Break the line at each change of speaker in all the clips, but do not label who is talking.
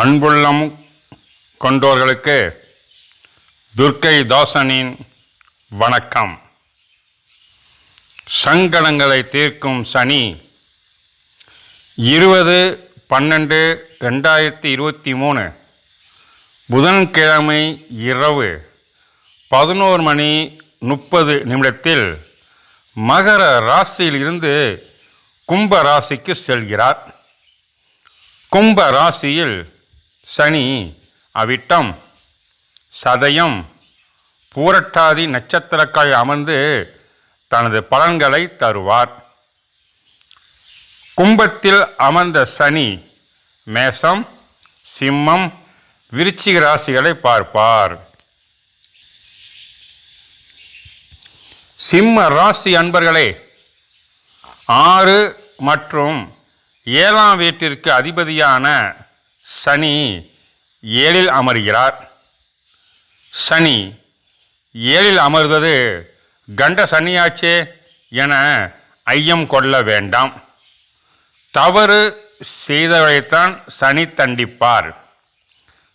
அன்புள்ளம் கொண்டோர்களுக்கு துர்க்கை தாசனின் வணக்கம். சங்கடங்களை தீர்க்கும் சனி இருபது பன்னெண்டு ரெண்டாயிரத்தி இருபத்தி மூணு. புதன்கிழமை இரவு பதினோரு மணி முப்பது நிமிடத்தில் மகர ராசியில் இருந்து கும்ப ராசிக்கு செல்கிறார். கும்ப ராசியில் சனி அவிட்டம் சதயம் பூரட்டாதி நட்சத்திரக்காய் அமர்ந்து தனது பலன்களை தருவார். கும்பத்தில் அமர்ந்த சனி மேசம் சிம்மம் விருச்சிக ராசிகளை பார்ப்பார். சிம்ம ராசி அன்பர்களே ஆறு மற்றும் ஏழாம் வீட்டிற்கு அதிபதியான சனி ஏழில் அமர்கிறார். சனி ஏழில் அமர்வது கண்ட சனியாச்சே என ஐயம் கொள்ள வேண்டாம். தவறு செய்தவரைத்தான் சனி தண்டிப்பார்.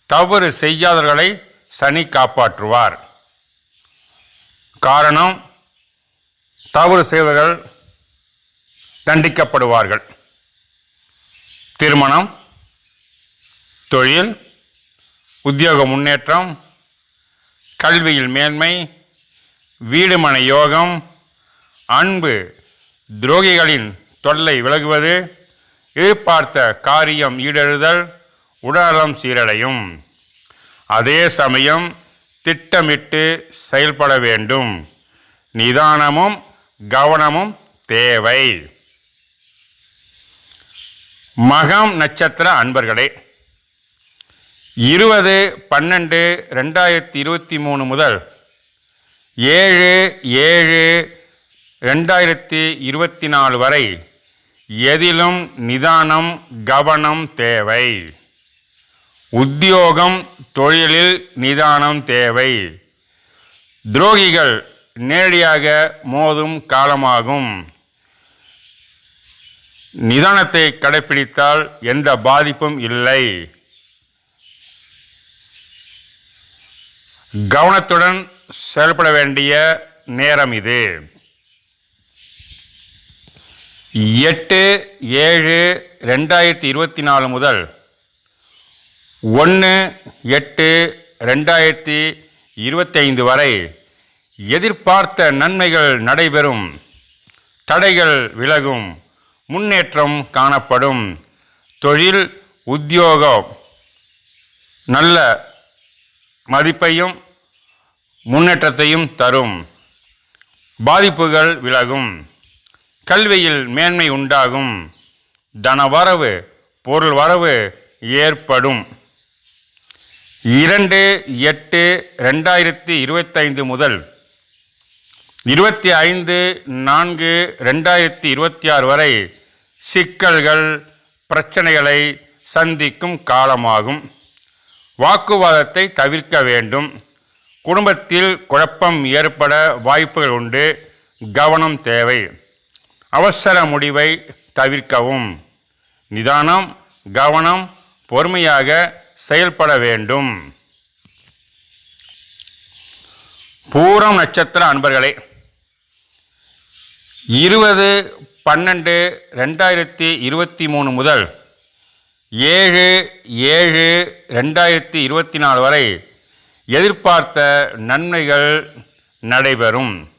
தவறு செய்யாதவர்களை சனி காப்பாற்றுவார். காரணம் தவறு செய்தவர்கள் தண்டிக்கப்படுவார்கள். திருமணம் தொழில் உத்தியோக முன்னேற்றம் கல்வியில் மேன்மை வீடுமன யோகம் அன்பு துரோகிகளின் தொல்லை விலகுவது எதிர்பார்த்த காரியம் ஈடெழுதல் உடலம் சீரடையும். அதே சமயம் திட்டமிட்டு செயல்பட வேண்டும். நிதானமும் கவனமும் தேவை. மகம் நட்சத்திர அன்பர்களே இருபது பன்னெண்டு ரெண்டாயிரத்தி இருபத்தி மூணு முதல் ஏழு ஏழு ரெண்டாயிரத்தி இருபத்தி நாலு வரை எதிலும் நிதானம் கவனம் தேவை. உத்தியோகம் தொழிலில் நிதானம் தேவை. துரோகிகள் நேரடியாக மோதும் காலமாகும். நிதானத்தை கடைப்பிடித்தால் எந்த பாதிப்பும் இல்லை. கவனத்துடன் செயல்பட வேண்டிய நேரம் இது. எட்டு ஏழு ரெண்டாயிரத்தி இருபத்தி நாலு முதல் ஒன்று எட்டு ரெண்டாயிரத்தி இருபத்தைந்து வரை எதிர்பார்த்த நன்மைகள் நடைபெறும். தடைகள் விலகும். முன்னேற்றம் காணப்படும். தொழில் உத்தியோகம் நல்ல மதிப்பையும் முன்னேற்றத்தையும் தரும். பாதிப்புகள் விலகும். கல்வியில் மேன்மை உண்டாகும். தனவரவு பொருள் வரவு ஏற்படும். இரண்டு எட்டு ரெண்டாயிரத்தி இருபத்தைந்து முதல் இருபத்தி ஐந்து நான்கு ரெண்டாயிரத்தி இருபத்தி ஆறு வரை சிக்கல்கள் பிரச்சனைகளை சந்திக்கும் காலமாகும். வாக்குவாதத்தை தவிர்க்க வேண்டும். குடும்பத்தில் குழப்பம் ஏற்பட வாய்ப்புகள் உண்டு. கவனம் தேவை. அவசர முடிவை தவிர்க்கவும். நிதானம் கவனம் பொறுமையாக செயல்பட வேண்டும். பூரம் நட்சத்திர அன்பர்களே இருபது பன்னெண்டு ரெண்டாயிரத்தி இருபத்தி மூணு முதல் ஏழு ஏழு ரெண்டாயிரத்தி இருபத்தி நாலு வரை எதிர்பார்த்த நன்மைகள் நடைபெறும்.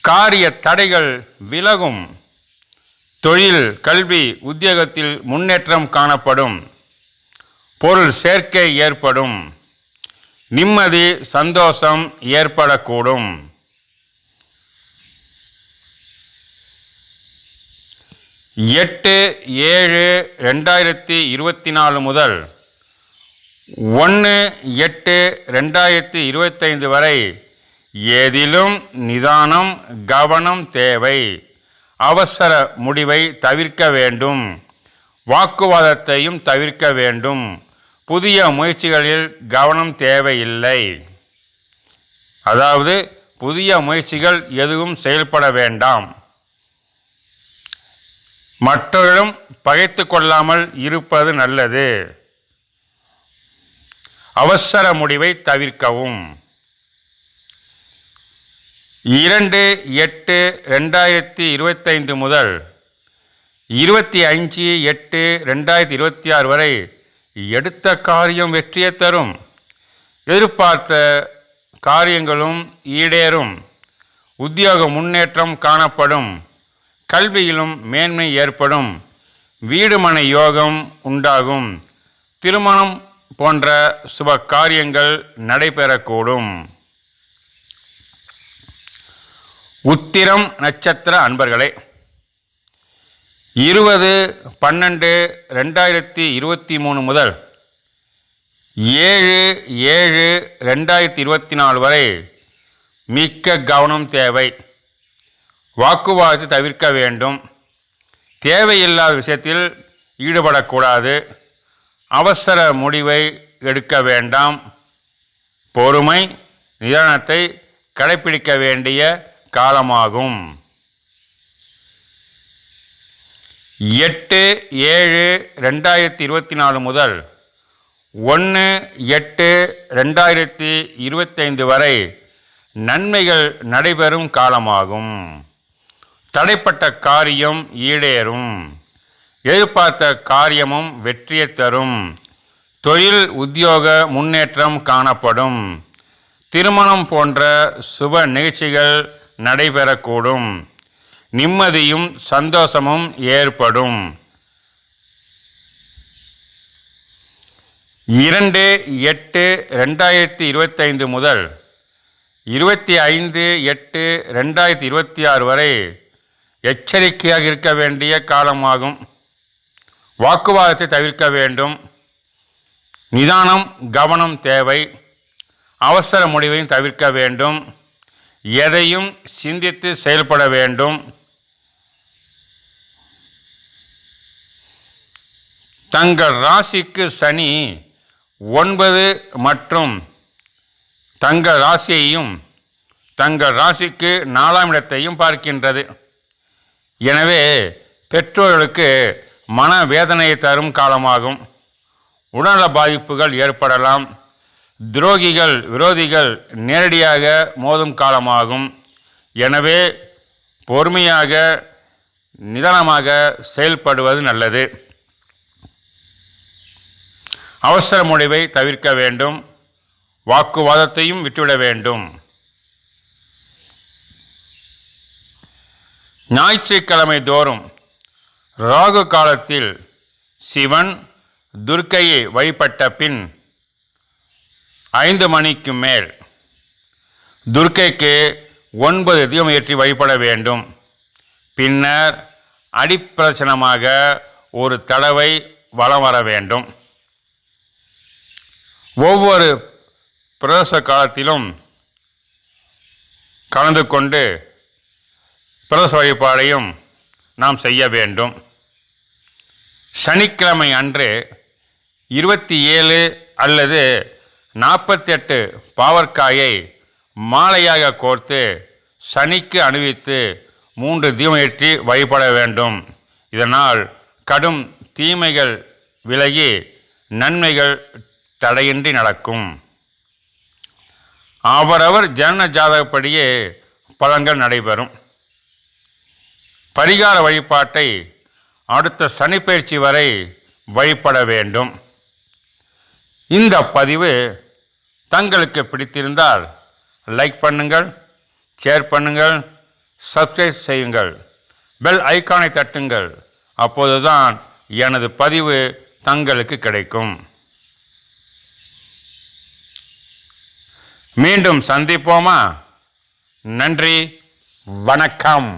காரிய தடைகள் விலகும். தொழில் கல்வி உத்தியோகத்தில் முன்னேற்றம் காணப்படும். பொருள் சேர்க்கை ஏற்படும். நிம்மதி சந்தோஷம் ஏற்படக்கூடும். எட்டு ஏழு ரெண்டாயிரத்தி இருபத்தி நாலு முதல் ஒன்று எட்டு ரெண்டாயிரத்தி இருபத்தைந்து வரை எதிலும் நிதானம் கவனம் தேவை. அவசர முடிவை தவிர்க்க வேண்டும். வாக்குவாதத்தையும் தவிர்க்க வேண்டும். புதிய முயற்சிகளில் கவனம் தேவையில்லை. அதாவது புதிய முயற்சிகள் எதுவும் செயல்பட வேண்டாம். மற்றவர்களும் பகைத்து கொள்ளாமல் இருப்பது நல்லது. அவசர முடிவை தவிர்க்கவும். இரண்டு எட்டு ரெண்டாயிரத்தி இருபத்தைந்து முதல் இருபத்தி அஞ்சு எட்டு ரெண்டாயிரத்தி இருபத்தி ஆறு வரை எடுத்த காரியம் வெற்றியை தரும். எதிர்பார்த்த காரியங்களும் ஈடேறும். உத்தியோக முன்னேற்றம் காணப்படும். கல்வியிலும் மேன்மை ஏற்படும். வீடுமனை யோகம் உண்டாகும். திருமணம் போன்ற சுப காரியங்கள் நடைபெறக்கூடும். உத்திரம் நட்சத்திர அன்பர்களே இருபது பன்னெண்டு ரெண்டாயிரத்தி இருபத்தி மூணு முதல் ஏழு ஏழு ரெண்டாயிரத்தி இருபத்தி நாலு வரை மிக்க கவனம் தேவை. வாக்குவாதத்தை தவிர்க்க வேண்டும். தேவையில்லாத விஷயத்தில் ஈடுபடக்கூடாது. அவசர முடிவை எடுக்க வேண்டாம். பொறுமை நிதானத்தை கடைப்பிடிக்க வேண்டிய காலமாகும். எட்டு ஏழு ரெண்டாயிரத்தி இருபத்தி நாலு முதல் ஒன்று எட்டு ரெண்டாயிரத்தி இருபத்தைந்து வரை நன்மைகள் நடைபெறும் காலமாகும். தடைப்பட்ட காரியம் ஈடேறும். எதிர்பார்த்த காரியமும் வெற்றியை தரும். தொழில் உத்தியோக முன்னேற்றம் காணப்படும். திருமணம் போன்ற சுப நிகழ்ச்சிகள் நடைபெறக்கூடும். நிம்மதியும் சந்தோஷமும் ஏற்படும். இரண்டு எட்டு ரெண்டாயிரத்தி இருபத்தைந்து முதல் இருபத்தி ஐந்து எட்டு ரெண்டாயிரத்தி இருபத்தி ஆறு வரை எச்சரிக்கையாக இருக்க வேண்டிய காலமாகும். வாக்குவாதத்தை தவிர்க்க வேண்டும். நிதானம் கவனம் தேவை. அவசர முடிவையும் தவிர்க்க வேண்டும். எதையும் சிந்தித்து செயல்பட வேண்டும். தங்கள் ராசிக்கு சனி ஒன்பது மற்றும் தங்கள் ராசியையும் தங்கள் ராசிக்கு நாலாம் இடத்தையும் பார்க்கின்றது. எனவே பெற்றோர்களுக்கு மன வேதனையை தரும் காலமாகும். உடல்நல பாதிப்புகள் ஏற்படலாம். துரோகிகள் விரோதிகள் நேரடியாக மோதும் காலமாகும். எனவே பொறுமையாக நிதானமாக செயல்படுவது நல்லது. அவசர முடிவை தவிர்க்க வேண்டும். வாக்குவாதத்தையும் விட்டுவிட வேண்டும். ஞாயிற்றுக்கிழமை தோறும் ராகு காலத்தில் சிவன் துர்க்கையை வழிபட்ட பின் ஐந்து மணிக்கு மேல் துர்க்கைக்கு ஒன்பது தீபம் ஏற்றி வழிபட வேண்டும். பின்னர் அடிப்பிரச்சனமாக ஒரு தடவை வலம் வர வேண்டும். ஒவ்வொரு பிரதோஷ காலத்திலும் கலந்து கொண்டு பிரதோஷ வழிபாடையும் நாம் செய்ய வேண்டும். சனிக்கிழமை அன்று இருபத்தி ஏழு அல்லது நாற்பத்தெட்டு பாவற்காயை மாலையாக கோர்த்து சனிக்கு அணிவித்து மூன்று தீமையற்றி வழிபட வேண்டும். இதனால் கடும் தீமைகள் விலகி நன்மைகள் தடையின்றி நடக்கும். அவரவர் ஜனன ஜாதகப்படியே பலன்கள் நடைபெறும். பரிகார வழிபாட்டை அடுத்த சனிப்பயிற்சி வரை வழிபட வேண்டும். இந்த பதிவு தங்களுக்கு பிடித்திருந்தால் லைக் பண்ணுங்கள் ஷேர் பண்ணுங்கள் சப்ஸ்கிரைப் செய்யுங்கள் பெல் ஐக்கானை தட்டுங்கள். அப்போதுதான் எனது பதிவு தங்களுக்கு கிடைக்கும். மீண்டும் சந்திப்போமா? நன்றி வணக்கம்.